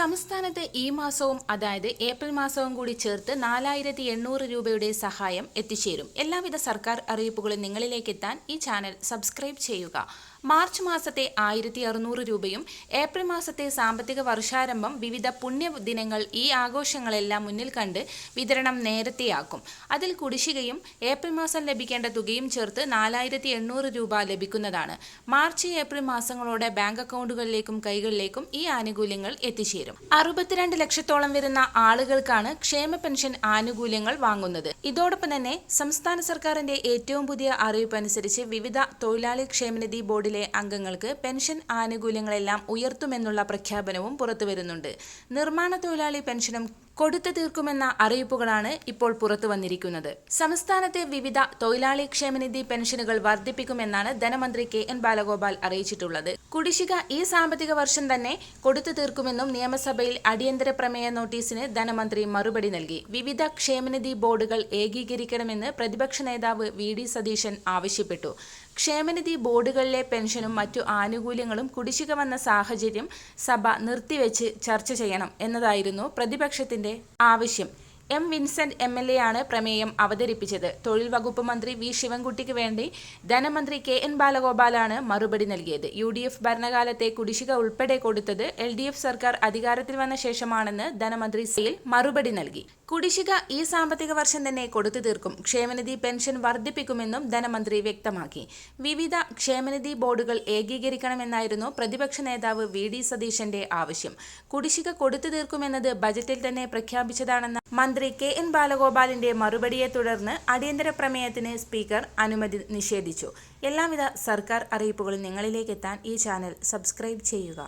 സംസ്ഥാനത്ത് ഈ മാസവും അതായത് ഏപ്രിൽ മാസവും കൂടി ചേർത്ത് നാലായിരത്തി എണ്ണൂറ് രൂപയുടെ സഹായം എത്തിച്ചേരും. എല്ലാവിധ സർക്കാർ അറിയിപ്പുകളും നിങ്ങളിലേക്ക് എത്താൻ ഈ ചാനൽ സബ്സ്ക്രൈബ് ചെയ്യുക. മാർച്ച് മാസത്തെ ആയിരത്തി അറുന്നൂറ് രൂപയും ഏപ്രിൽ മാസത്തെ സാമ്പത്തിക വർഷാരംഭം വിവിധ പുണ്യ ദിനങ്ങൾ ഈ ആഘോഷങ്ങളെല്ലാം മുന്നിൽ കണ്ട് വിതരണം നേരത്തെയാക്കും. അതിൽ കുടിശ്ശികയും ഏപ്രിൽ മാസം ലഭിക്കേണ്ട തുകയും ചേർത്ത് നാലായിരത്തി എണ്ണൂറ് രൂപ ലഭിക്കുന്നതാണ്. മാർച്ച് ഏപ്രിൽ മാസങ്ങളോടെ ബാങ്ക് അക്കൗണ്ടുകളിലേക്കും കൈകളിലേക്കും ഈ ആനുകൂല്യങ്ങൾ എത്തിച്ചേരും. അറുപത്തിരണ്ട് ലക്ഷത്തോളം വരുന്ന ആളുകൾക്കാണ് ക്ഷേമ പെൻഷൻ ആനുകൂല്യങ്ങൾ വാങ്ങുന്നത്. ഇതോടൊപ്പം തന്നെ സംസ്ഥാന സർക്കാരിന്റെ ഏറ്റവും പുതിയ അറിയിപ്പ് അനുസരിച്ച് വിവിധ തൊഴിലാളി ക്ഷേമനിധി ബോർഡിലെ അംഗങ്ങൾക്ക് പെൻഷൻ ആനുകൂല്യങ്ങളെല്ലാം ഉയർത്തുമെന്നുള്ള പ്രഖ്യാപനവും പുറത്തുവരുന്നുണ്ട് നിർമ്മാണ തൊഴിലാളി പെൻഷനും കൊടുത്തു തീർക്കുമെന്ന അറിയിപ്പുകളാണ് ഇപ്പോൾ പുറത്തു വന്നിരിക്കുന്നത്. സംസ്ഥാനത്തെ വിവിധ തൊഴിലാളി ക്ഷേമനിധി പെൻഷനുകൾ വർദ്ധിപ്പിക്കുമെന്നാണ് ധനമന്ത്രി കെ എൻ ബാലഗോപാൽ അറിയിച്ചിട്ടുള്ളത്. കുടിശ്ശിക ഈ സാമ്പത്തിക വർഷം തന്നെ കൊടുത്തു തീർക്കുമെന്നും നിയമസഭയിൽ അടിയന്തര പ്രമേയ നോട്ടീസിന് ധനമന്ത്രി മറുപടി നൽകി. വിവിധ ക്ഷേമനിധി ബോർഡുകൾ ഏകീകരിക്കണമെന്ന് പ്രതിപക്ഷ നേതാവ് വി ഡി സതീശൻ ആവശ്യപ്പെട്ടു. ക്ഷേമനിധി ബോർഡുകളിലെ പെൻഷനും മറ്റു ആനുകൂല്യങ്ങളും കുടിശ്ശിക വന്ന സാഹചര്യം സഭ നിർത്തിവെച്ച് ചർച്ച ചെയ്യണം എന്നതായിരുന്നു പ്രതിപക്ഷത്തിന്റെ ആവശ്യം. M Vincent M L A ആണ് പ്രമേയം അവതരിപ്പിച്ചത്. തൊഴിൽ വകുപ്പ് മന്ത്രി വി ശിവൻകുട്ടിക്ക് വേണ്ടി ധനമന്ത്രി കെ എൻ ബാലഗോപാലാണ് മറുപടി നൽകിയത്. യു ഡി എഫ് ഭരണകാലത്തെ കുടിശ്ശിക ഉൾപ്പെടെ കൊടുത്തത് എൽ ഡി എഫ് സർക്കാർ അധികാരത്തിൽ വന്ന ശേഷമാണെന്ന് ധനമന്ത്രി സെയിൽ മറുപടി നൽകി. കുടിശ്ശിക ഈ സാമ്പത്തിക വർഷം തന്നെ കൊടുത്തു തീർക്കും. ക്ഷേമനിധി പെൻഷൻ വർദ്ധിപ്പിക്കുമെന്നും ധനമന്ത്രി വ്യക്തമാക്കി. വിവിധ ക്ഷേമനിധി ബോർഡുകൾ ഏകീകരിക്കണമെന്നായിരുന്നു പ്രതിപക്ഷ നേതാവ് വി ഡി സതീശന്റെ ആവശ്യം. കുടിശ്ശിക കൊടുത്തു തീർക്കുമെന്നത് ബജറ്റിൽ തന്നെ പ്രഖ്യാപിച്ചതാണെന്ന മന്ത്രി കെ എൻ ബാലഗോപാലിന്റെ മറുപടിയെ തുടർന്ന് അടിയന്തര പ്രമേയത്തിന് സ്പീക്കർ അനുമതി നിഷേധിച്ചു. എല്ലാവിധ സർക്കാർ അറിയിപ്പുകളും നിങ്ങളിലേക്ക് എത്താൻ ഈ ചാനൽ സബ്സ്ക്രൈബ് ചെയ്യുക.